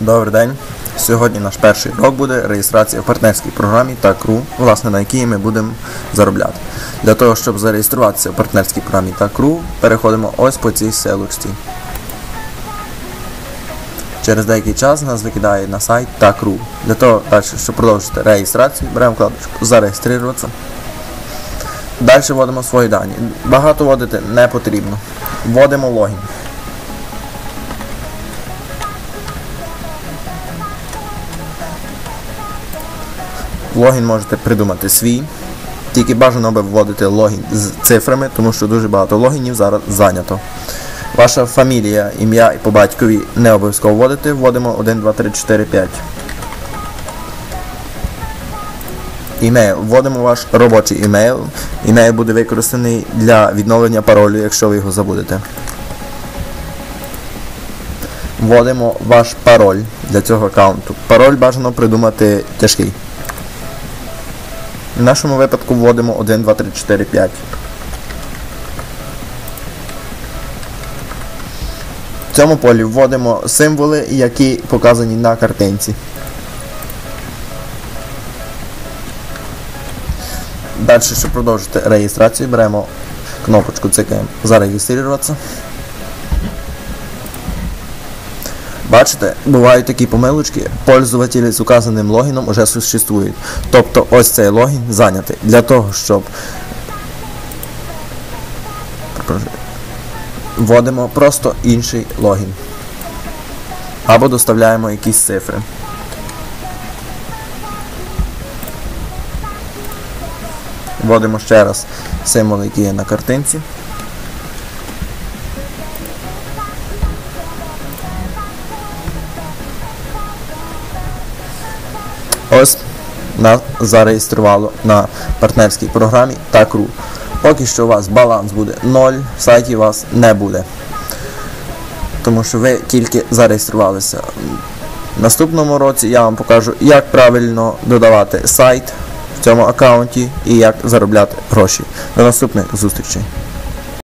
Добрий день. Сьогодні наш перший урок буде реєстрація в партнерській програмі та власне на якій ми будемо заробляти. Для того, щоб зареєструватися в партнерській програмі та переходимо ось по цій селочці. Через деякий час нас викидає на сайт та. Для того, далі, щоб продовжити реєстрацію, беремо вкладочку Зареєструватися. Далі вводимо свої дані. Багато вводити не потрібно. Вводимо логін. Логін можете придумати свій. Тільки бажано би вводити логін з цифрами, тому що дуже багато логінів зараз зайнято. Ваша фамілія, ім'я і по батькові не обов'язково вводити. Вводимо 1, 2, 3, 4, 5. Імейл. Вводимо ваш робочий імейл. Імейл буде використаний для відновлення паролю, якщо ви його забудете. Вводимо ваш пароль для цього аккаунту. Пароль бажано придумати тяжкий. В нашому випадку вводимо 1, 2, 3, 4, 5. В цьому полі вводимо символи, які показані на картинці. Далі, щоб продовжити реєстрацію, беремо кнопочку Зареєструватися. Бачите, бувають такі помилочки, пользователі з указаним логіном вже существують. Тобто ось цей логін зайнятий. Для того, щоб вводимо просто інший логін. Або доставляємо якісь цифри. Вводимо ще раз символ, який є на картинці. Ось нас зареєструвало на партнерській програмі та КРУ. Поки що у вас баланс буде 0, в сайті у вас не буде. Тому що ви тільки зареєструвалися. В наступному році я вам покажу, як правильно додавати сайт в цьому аккаунті і як заробляти гроші. До наступних зустрічей.